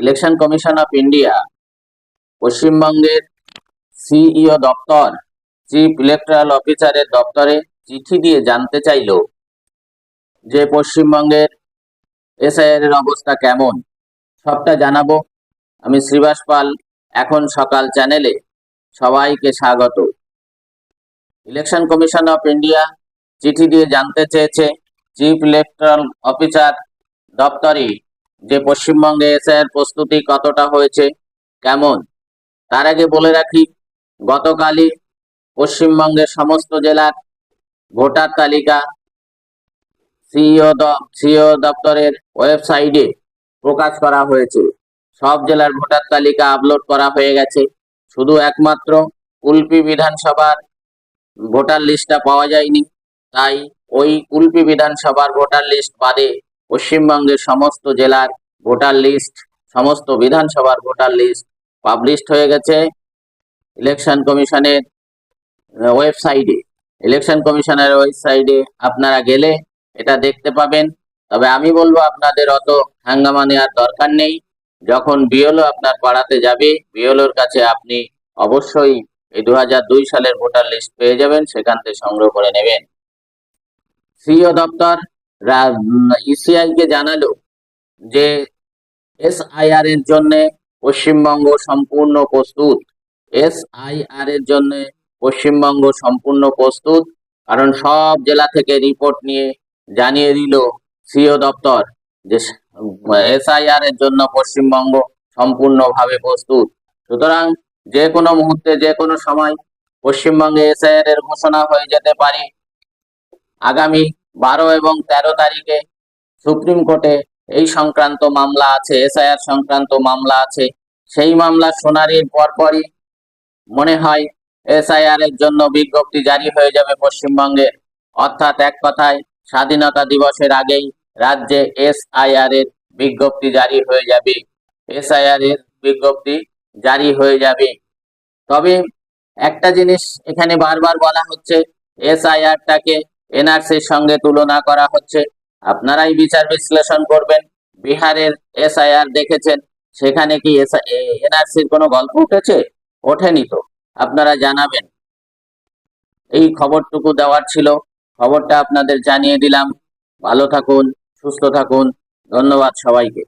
Election commission of India পশ্চিমবঙ্গের CEO দপ্তর chief electoral অফিসারের দপ্তরে চিঠি দিয়ে জানতে চাইল যে পশ্চিমবঙ্গের এসআইআর এর অবস্থা কেমন। সবটা জানাব। আমি শ্রীবাস পাল, এখন সকাল চ্যানেলে। সবাইকে স্বাগত। ইলেকশন কমিশন অফ ইন্ডিয়া চিঠি দিয়ে জানতে চেয়েছে চিফ ইলেকট্রাল অফিসার দপ্তরে যে পশ্চিমবঙ্গে এসআইআর প্রস্তুতি কতটা হয়েছে, কেমন? তার আগে বলে রাখি, গতকালই পশ্চিমবঙ্গের সমস্ত জেলার ভোটার তালিকা সিইও সিইও দপ্তরের ওয়েবসাইটে প্রকাশ করা হয়েছে। সব জেলার ভোটার তালিকা আপলোড করা হয়ে গেছে। শুধু একমাত্র কুলপি বিধানসভার ভোটার লিস্টটা পাওয়া যায়নি। তাই ওই কুলপি বিধানসভার ভোটার লিস্ট বাদে পশ্চিমবঙ্গের সমস্ত জেলার ভোটার লিস্ট, সমস্ত বিধানসভার ভোটার লিস্ট পাবলিশড হয়ে গেছে ইলেকশন কমিশনের ওয়েবসাইটে। ইলেকশন কমিশনের ওয়েবসাইটে আপনারা গেলে এটা দেখতে পাবেন। তবে আমি বলব, আপনাদের অত হাঙ্গামা নেওয়ার দরকার নেই। যখন বিএলও আপনার পাড়াতে যাবে, বিএলওর কাছে আপনি অবশ্যই এই দু সালের ভোটার লিস্ট পেয়ে যাবেন, সেখান থেকে সংগ্রহ করে নেবেন। সিইও দপ্তর ইসিআই কে জানালো যে এসআইআর এর জন্য পশ্চিমবঙ্গ সম্পূর্ণ প্রস্তুত। এসআইআর এর জন্য পশ্চিমবঙ্গ সম্পূর্ণ প্রস্তুত, কারণ সব জেলা থেকে রিপোর্ট নিয়ে জানিয়ে দিল সিও দপ্তর যে এসআইআর এর জন্য পশ্চিমবঙ্গ সম্পূর্ণভাবে প্রস্তুত। সুতরাং যে কোনো মুহূর্তে, যে কোনো সময় পশ্চিমবঙ্গে এসআইআর এর ঘোষণা হয়ে যেতে পারে। আগামী বারো এবং তেরো তারিখে সুপ্রিম কোর্টে এই সংক্রান্ত মামলা আছে, এসআইআর সংক্রান্ত মামলা আছে। সেই মামলা শুনানির পরপরই মনে হয় এসআইআর এর জন্য বিজ্ঞপ্তি জারি হয়ে যাবে পশ্চিমবঙ্গে। অর্থাৎ এক কথায়, স্বাধীনতা দিবসের আগেই রাজ্যে এসআইআর এর বিজ্ঞপ্তি জারি হয়ে যাবে। এসআইআর এর বিজ্ঞপ্তি জারি হয়ে যাবে। তবে একটা জিনিস এখানে বারবার বলা হচ্ছে, এসআইআরটাকে এনআরসির সঙ্গে তুলনা করা হচ্ছে। আপনারাই বিচার বিশ্লেষণ করবেন। বিহারের এসআইআর দেখেছেন। সেখানে কি এনআরসির কোনো গল্প উঠেছে? ওঠেনি তো। আপনারা জানাবেন। এই খবরটুকু দেওয়ার ছিল। খবরটা আপনাদের জানিয়ে দিলাম। ভালো থাকুন, সুস্থ থাকুন। ধন্যবাদ সবাইকে।